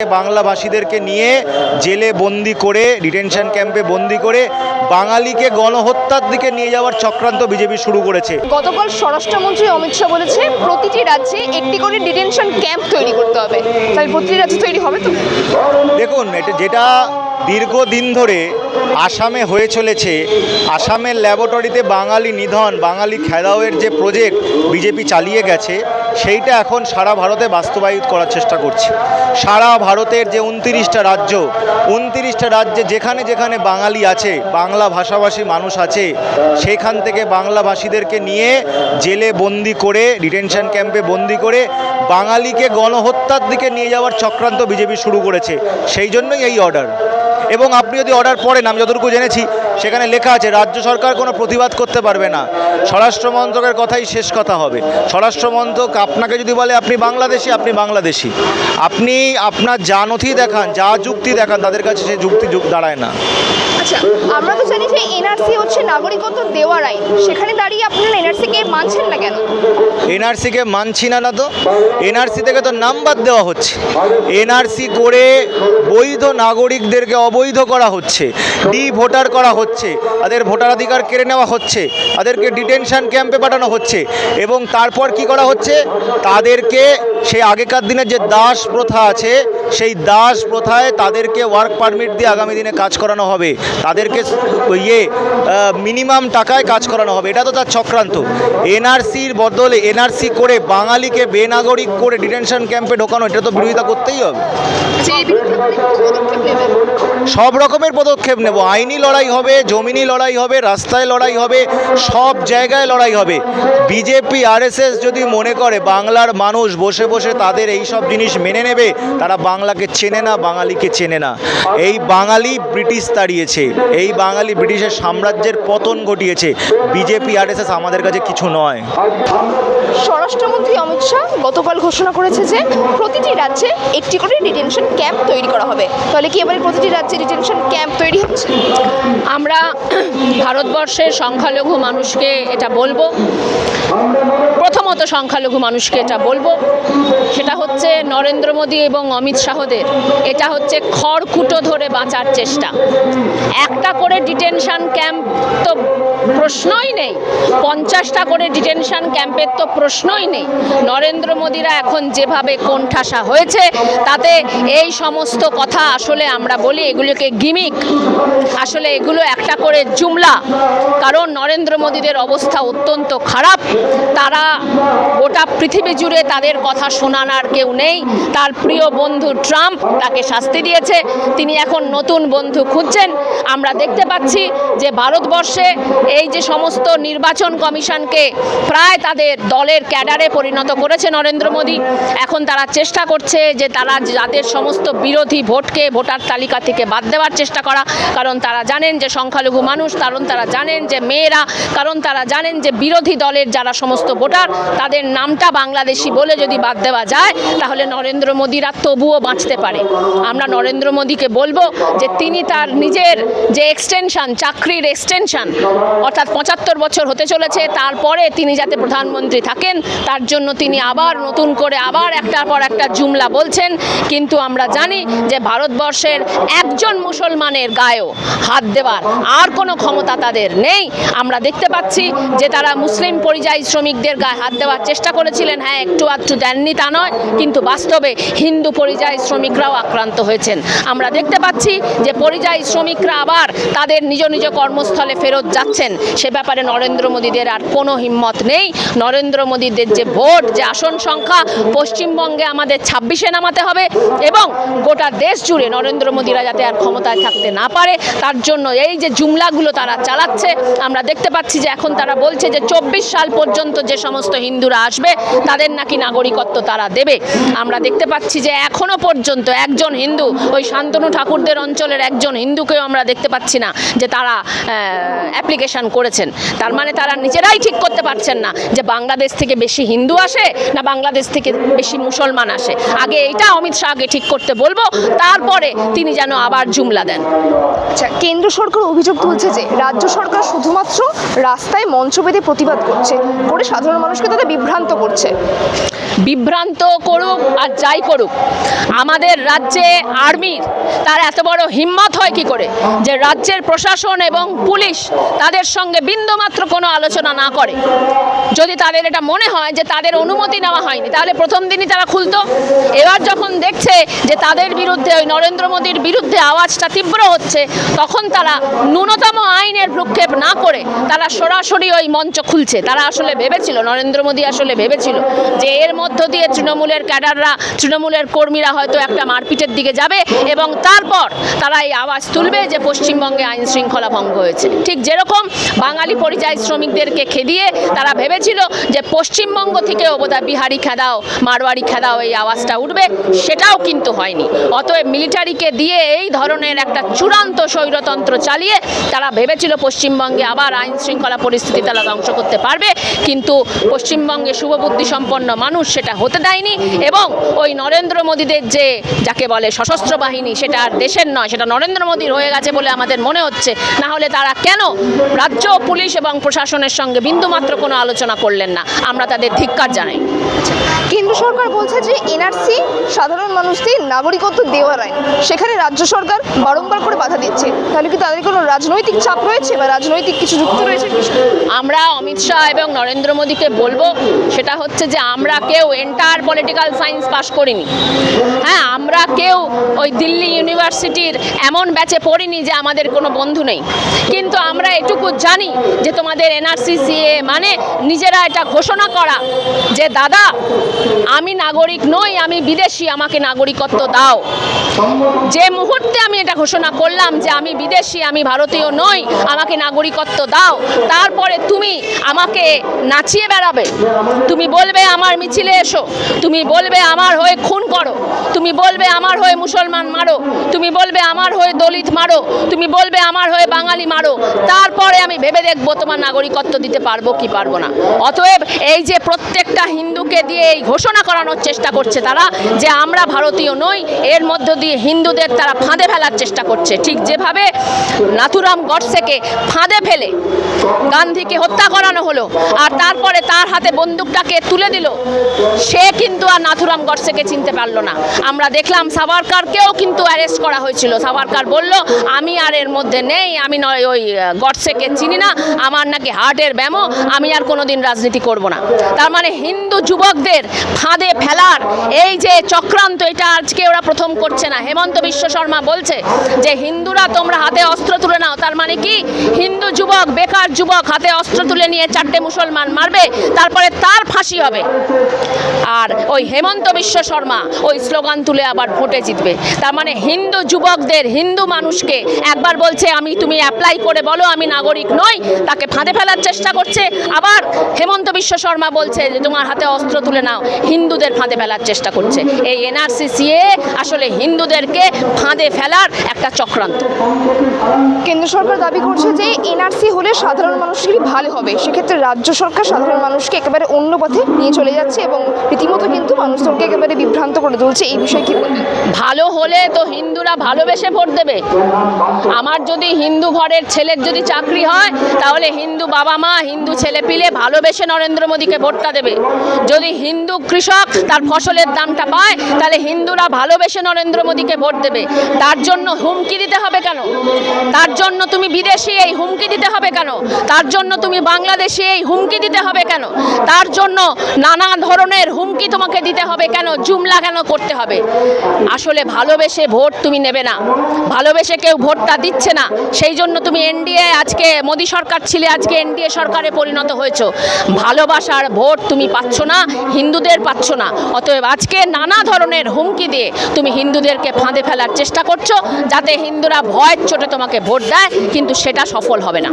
বাংলাভাষীদেরকে নিয়ে জেলে বন্দি করে ডিটেনশন ক্যাম্পে বন্দি করে বাঙালিকে গণহত্যার দিকে নিয়ে যাওয়ার চক্রান্ত বিজেপি শুরু করেছে। গতকাল স্বরাষ্ট্রমন্ত্রী অমিত শাহ বলেছে প্রতিটি রাজ্যে একটি করে ডিটেনশন ক্যাম্প তৈরি করতে হবে। তাহলে প্রতিটি রাজ্যে তৈরি হবে তো? দেখুন এটা যেটা দীর্ঘদিন ধরে আসামে হয়ে চলেছে। আসামের ল্যাবরেটরিতে বাঙালি নিধন, বাঙালি খেদাওয়ের যে প্রজেক্ট বিজেপি চালিয়ে গেছে, সেইটা এখন সারা ভারতে বাস্তবায়িত করার চেষ্টা করছে। সারা ভারতের যে উনতিরিশটা রাজ্য, উনতিরিশটা রাজ্যে যেখানে যেখানে বাঙালি আছে, বাংলা ভাষাভাষী মানুষ আছে, সেখান থেকে বাংলাভাষীদেরকে নিয়ে জেলে বন্দি করে, ডিটেনশন ক্যাম্পে বন্দি করে বাঙালিকে গণহত্যার দিকে নিয়ে যাওয়ার চক্রান্ত বিজেপি শুরু করেছে। সেই জন্যই এই অর্ডার। এবং আপনি যদি অর্ডার পড়েন, আমি যতটুকু জেনেছি, সেখানে লেখা আছে, রাজ্য সরকার কোনো প্রতিবাদ করতে পারবে না। স্বরাষ্ট্র মন্ত্রকের কথাই শেষ কথা হবে। স্বরাষ্ট্র মন্ত্রক আপনাকে যদি বলে, আপনি বাংলাদেশি আপনি বাংলাদেশি। আপনি আপনার যা নথি দেখান, যা যুক্তি দেখান, তাদের কাছে সে যুক্তি যুগ দাঁড়ায় না। আচ্ছা আমরা তো জানি যে এনআরসি হচ্ছে নাগরিকত্ব দেওয়ার আইন। সেখানে দাঁড়িয়ে আপনারা এনআরসিকে মানছেন না কেন? এনআরসিকে মানছি না না তো। এনআরসি থেকে তো নাম্বার দেওয়া হচ্ছে। এনআরসি করে বৈধ নাগরিকদেরকে অবৈধ করা হচ্ছে। ডি ভোটার করা হচ্ছে। তাদের ভোটাধিকার কেড়ে নেওয়া হচ্ছে। তাদেরকে ডিটেনশন ক্যাম্পে পাঠানো হচ্ছে। এবং তারপর কি করা হচ্ছে? তাদেরকে সেই আগেকার দিনের যে দাস প্রথা আছে সেই দাস প্রথায় তাদেরকে ওয়ার্ক পারমিট দিয়ে আগামী দিনে কাজ করানো হবে। তাদেরকে ইয়ে মিনিমাম টাকায় কাজ করানো হবে। এটা তো তার চক্রান্ত। এনআরসির বদলে এনআরসি করে বাঙালিকে বেনাগরিক করে ডিটেনশন ক্যাম্পে ঢোকানো, এটা তো বিরোধিতা করতেই হবে। সব রকমের পদক্ষেপ নেব। আইনি লড়াই হবে, জমিনি লড়াই হবে, রাস্তায় লড়াই হবে, সব জায়গায় লড়াই হবে। বিজেপি, আরএসএস যদি মনে করে বাংলার মানুষ বসে বসে তাদের এই সব জিনিস মেনে নেবে, তারা বাংলাকে চেনে না, বাঙালিকে চেনে না। এই বাঙালি ব্রিটিশ তাড়িয়েছে, এই বাঙালি ব্রিটিশের সাম্রাজ্যের পতন ঘটিয়েছে। বিজেপি, আরএসএস আমাদের কাছে কিছু নয়। স্বরাষ্ট্রমন্ত্রী অমিত শাহ গতকাল ঘোষণা করেছে যে প্রতিটি রাজ্যে একটি করে ডিটেনশন ক্যাম্প তৈরি করা হবে। তাহলে কি এবারে প্রতিটি রাজ্যে ডিটেনশন ক্যাম্প তৈরি হচ্ছে? আমরা ভারতবর্ষের সংখ্যালঘু মানুষকে এটা বলব। প্রথমত সংখ্যালঘু মানুষকে এটা বলব। সেটা হচ্ছে নরেন্দ্র মোদী এবং অমিত শাহদের। এটা হচ্ছে খড়কুটো ধরে বাঁচার চেষ্টা। একটা করে ডিটেনশন ক্যাম্প তো প্রশ্নই নেই। পঞ্চাশটা করে ডিটেনশন ক্যাম্পের তো প্রশ্নই নেই। নরেন্দ্র মোদীরা এখন যেভাবে কোণঠাসা হয়েছে, তাতে এই সমস্ত কথা আসলে আমরা বলি, এগুলোকে গিমিক। আসলে এগুলো একটা করে জুমলা। কারণ নরেন্দ্র মোদীদের অবস্থা অত্যন্ত খারাপ। তারা গোটা পৃথিবী জুড়ে তাদের কথা শোনানোর কেউ নেই। তার প্রিয় বন্ধু ট্রাম্প তাকে শাস্তি দিয়েছে। তিনি এখন নতুন বন্ধু খুঁজছেন। আমরা দেখতে পাচ্ছি যে ভারতবর্ষে এই যে সমস্ত নির্বাচন কমিশনকে প্রায় তাদের দলের ক্যাডারে পরিণত করেছে নরেন্দ্র মোদী। এখন তারা চেষ্টা করছে যে তারা যাদের সমস্ত বিরোধী ভোটকে ভোটার তালিকা থেকে বাদ দেওয়ার চেষ্টা করা, কারণ তারা জানেন যে সংখ্যালঘু মানুষ, কারণ তারা জানেন যে মেয়েরা, কারণ তারা জানেন যে বিরোধী দলের যারা সমস্ত ভোটার, তাদের নামটা বাংলাদেশি বলে যদি বাদ দেওয়া যায়, তাহলে নরেন্দ্র মোদীরা তবুও বাঁচতে পারে। আমরা নরেন্দ্র মোদীকে বলব যে তিনি তার নিজের যে এক্সটেনশন চাকরির এক্সটেনশন অর্থাৎ পঁচাত্তর বছর হতে চলেছে, তারপরে তিনি যাতে প্রধানমন্ত্রী থাকেন, তার জন্য তিনি আবার নতুন করে আবার একটার পর একটা জুমলা বলছেন। কিন্তু আমরা জানি যে ভারতবর্ষের একজন মুসলমানের গায়েও হাত দেওয়ার আর কোনো ক্ষমতা তাদের নেই। আমরা দেখতে পাচ্ছি যে তারা মুসলিম পরিযায়ী শ্রমিকদের গায়ে হাত দেওয়ার চেষ্টা করেছিলেন। হ্যাঁ একটু আধটু দেননি তা নয়, কিন্তু বাস্তবে হিন্দু পরিযায়ী শ্রমিকরাও আক্রান্ত হয়েছেন। আমরা দেখতে পাচ্ছি যে পরিযায়ী শ্রমিকরা আবার তাদের নিজ নিজ কর্মস্থলে ফেরত যাচ্ছেন। সে ব্যাপারে নরেন্দ্র মোদীদের আর কোনো হিম্মত নেই। নরেন্দ্র মোদীদের যে ভোট, যে আসন সংখ্যা, পশ্চিমবঙ্গে আমাদের ছাব্বিশে নামাতে হবে এবং গোটা দেশ জুড়ে নরেন্দ্র মোদীরা যাতে আর ক্ষমতায় থাকতে না পারে, তার জন্য এই যে জুমলাগুলো তারা চালাচ্ছে, আমরা দেখতে পাচ্ছি যে এখন তারা বলছে যে চব্বিশ সাল পর্যন্ত যে সমস্ত হিন্দুরা আসবে, তাদের নাকি নাগরিকত্ব তারা দেবে। আমরা দেখতে পাচ্ছি যে এখনও পর্যন্ত একজন হিন্দু, ওই শান্তনু ঠাকুরদের অঞ্চলের একজন হিন্দুকেও আমরা দেখতে পাচ্ছি না যে তারা অ্যাপ্লিকেশন করেছেন। তার মানে তারা নিজেরাই ঠিক করতে পারছেন না যে বাংলাদেশ থেকে বেশি হিন্দু আসে না বাংলাদেশ থেকে বেশি মুসলমান আসে। আগে এইটা অমিত শাহকে ঠিক করতে বলব তারপরে তিনি যেন আবার জুমলা দেন। আচ্ছা কেন্দ্র সরকার অভিযোগ তুলছে যে রাজ্য সরকার শুধুমাত্র রাস্তায় মঞ্চ বেঁধে প্রতিবাদ করছে করে সাধারণ মানুষকে তারা বিভ্রান্ত করছে। বিভ্রান্ত করুক আর যাই করুক আমাদের রাজ্যে আর্মির তার এত বড় হিম্মত হয় কি করে? যে রাজ্যের প্রশাসন এবং পুলিশ তাদের সঙ্গে বিন্দুমাত্র কোনো আলোচনা না করে। যদি তাদের এটা মনে হয় যে তাদের অনুমতি নেওয়া হয়নি তাহলে প্রথম দিনই তারা খুলতো। এবার যখন দেখছে যে তাদের বিরুদ্ধে ওই নরেন্দ্র মোদীর বিরুদ্ধে আওয়াজটা তীব্র হচ্ছে, তখন তারা ন্যূনতম আইনের ভ্রুক্ষেপ না করে তারা সরাসরি ওই মঞ্চ খুলছে। তারা আসলে ভেবেছিল, নরেন্দ্র মোদী আসলে ভেবেছিল যে এর মধ্য দিয়ে তৃণমূলের ক্যাডাররা, তৃণমূলের কর্মীরা হয়তো একটা মারপিটের দিকে যাবে এবং তারপর তারা এই আওয়াজ তুলবে যে পশ্চিমবঙ্গে আইন শৃঙ্খলা ভঙ্গ হয়েছে। ঠিক যেরকম বাঙালি পরিযায়ী শ্রমিকদেরকে খেদিয়ে তারা ভেবেছিল যে পশ্চিমবঙ্গ থেকেও বোধহয় বিহারি খেদাও মারোয়ারি খেদাও এই আওয়াজটা উঠবে, সেটাও কিন্তু হয়নি। অতএব মিলিটারিকে দিয়ে এই ধরনের একটা চূড়ান্ত স্বৈরতন্ত্র চালিয়ে তারা ভেবেছিল পশ্চিমবঙ্গে আবার আইন শৃঙ্খলা পরিস্থিতি তারা ধ্বংস করতে পারবে। কিন্তু পশ্চিমবঙ্গে শুভবুদ্ধি সম্পন্ন মানুষ সেটা হতে দেয়নি এবং ওই নরেন্দ্র মোদীদের যে, যাকে বলে সশস্ত্র বাহিনী, সেটা আর দেশের নয়, সেটা নরেন্দ্র মোদীর হয়ে গেছে বলে আমাদের মনে হচ্ছে। না হলে তারা কেন রাজ্য, পুলিশ এবং প্রশাসনের সঙ্গে বিন্দুমাত্র কোনো আলোচনা করলেন না? আমরা তাদের ধিক্কার জানাই। কেন্দ্র সরকার বলছে যে এনআরসি সাধারণ মানুষদের নাগরিকত্ব দেওয়ার আইন সেখানে রাজ্য সরকার বারংবার করে বাধা দিচ্ছে। তাহলে কি তাদের কোনো রাজনৈতিক চাপ রয়েছে বা রাজনৈতিক কিছু যুক্ত রয়েছে আমরা অমিত শাহ এবং নরেন্দ্র মোদীকে বলব, সেটা হচ্ছে যে আমরা কেউ এন্টার পলিটিক্যাল সায়েন্স পাশ করিনি। হ্যাঁ আমরা কেউ ওই দিল্লি ইউনিভার্সিটির এমন ব্যাচে পড়িনি যে আমাদের কোনো বন্ধু নেই। কিন্তু আমরা এটুকু জানি যে তোমাদের এনআরসি সিএ মানে নিজেরা এটা ঘোষণা করা যে, দাদা, আমি নাগরিক নই, আমি বিদেশি, আমাকে নাগরিকত্ব দাও। যে মুহূর্তে আমি এটা ঘোষণা করলাম যে আমি বিদেশি, আমি ভারতীয় নই, আমাকে নাগরিকত্ব দাও, তারপরে তুমি আমাকে নাচিয়ে বেড়াবে। তুমি বলবে আমার মিছিলে এসো, তুমি বলবে আমার হয়ে খুন করো, তুমি বলবে আমার হয়ে মুসলমান মারো, তুমি বলবে আমার হয়ে দলিত মারো, তুমি বলবে আমার হয়ে বাঙালি মারো, তারপরে আমি ভেবে দেখব তোমার নাগরিকত্ব দিতে পারব কি পারব না। অতএব এই যে প্রত্যেকটা হিন্দুকে দিয়ে এই ঘোষণা করানোর চেষ্টা করছে তারা যে আমরা ভারতীয় নই, এর মধ্য দিয়ে হিন্দুদের তারা ফাঁদে ফেলার চেষ্টা করছে। ঠিক যেভাবে নাথুরাম গডসেকে ফাঁদে ফেলে গান্ধীকে হত্যা করানো হলো আর তারপরে তার হাতে বন্দুকটাকে তুলে দিল, সে কিন্তু আর নাথুরাম গডসেকে চিনতে পারল না। আমরা দেখলাম সাভারকারকেও কিন্তু অ্যারেস্ট করা হয়েছিল। সাভারকার বলল, আমি আর এর মধ্যে নেই, আমি নয়, ওই গডসেকে চিনি না, আমার নাকি হার্টের ব্যামো, আমি আর কোনোদিন রাজনীতি করব না। তার মানে হিন্দু যুবকদের ফাঁদে ফেলার এই যে চক্রান্ত, এটা আজকে ওরা প্রথম করছে না। হেমন্ত বিশ্ব শর্মা বলছে যে, হিন্দুরা তোমরা হাতে অস্ত্র তুলে নাও। তার মানে কি? হিন্দু যুবক, বেকার যুবক হাতে অস্ত্র তুলে নিয়ে চারটে মুসলমান মারবে, তারপরে তার ফাঁসি হবে। আর ওই হেমন্ত বিশ্ব শর্মা ওই স্লোগান তুলে আবার ভোটে জিতবে। তার মানে হিন্দু যুবকদের, হিন্দু মানুষকে একবার বলছে, আমি, তুমি অ্যাপ্লাই করে বলো, আমি নাগরিক নই। তাকে ফাঁদে ফেলার চেষ্টা করছে। আবার হেমন্ত বিশ্ব শর্মা বলছে যে, তোমার হাতে অস্ত্র তুলে নাও। হিন্দুদের ফাঁদে ফেলার চেষ্টা করছে। এই এনআরসি সিএ আসলে হিন্দুদেরকে ফাঁদে ফেলার একটা চক্রান্ত। কেন্দ্র সরকার দাবি করছে যে এনআরসি হলে সাধারণ মানুষেরই ভালো হবে। সেক্ষেত্রে রাজ্য সরকার সাধারণ মানুষকে একেবারে অন্য পথে নিয়ে চলে যাচ্ছে এবং রীতিমতো কিন্তু মানুষজনকে একেবারে বিভ্রান্ত করে তুলছে। এই বিষয়ে কি বলবেন? ভালো হলে তো হিন্দুরা ভালোবেসে ভোট দেবে। আমার যদি হিন্দু ঘরের ছেলের যদি চাকরি হয় তাহলে হিন্দু বাবা মা হিন্দু ছেলে পিলে ভালোবেসে নরেন্দ্র মোদীকে ভোটটা দেবে। যদি হিন্দু কৃষক তার ফসলের দামটা পায় তাহলে হিন্দুরা ভালোবেসে নরেন্দ্র মোদীকে ভোট দেবে। তার জন্য হুমকি দিতে হবে কেন? তার জন্য তুমি বিদেশি এই হুমকি দিতে হবে কেন? তার জন্য তুমি বাংলাদেশে এই হুমকি দিতে হবে কেন? তার জন্য নানা ধরনের হুমকি তোমাকে দিতে হবে কেন? জুমলা কেন করতে হবে? আসলে ভালোবেসে ভোট তুমি নেবে না। ভালোবেসে কেউ ভোটটা দিচ্ছে না। সেই জন্য তুমি এনডিএ, আজকে মোদী সরকার ছিলে, আজকে এনডিএ সরকারে পরিণত হয়েছো। ভালোবাসার ভোট তুমি পাচ্ছ না, হিন্দুদের পাচ্ছ না। অতএব আজকে নানা ধরনের হুমকি দিয়ে তুমি হিন্দুদেরকে ফাঁদে ফেলার চেষ্টা করছ, যাতে হিন্দুরা ভয়ের চোটে তোমাকে ভোট দেয়, কিন্তু সেটা সফল হবে না।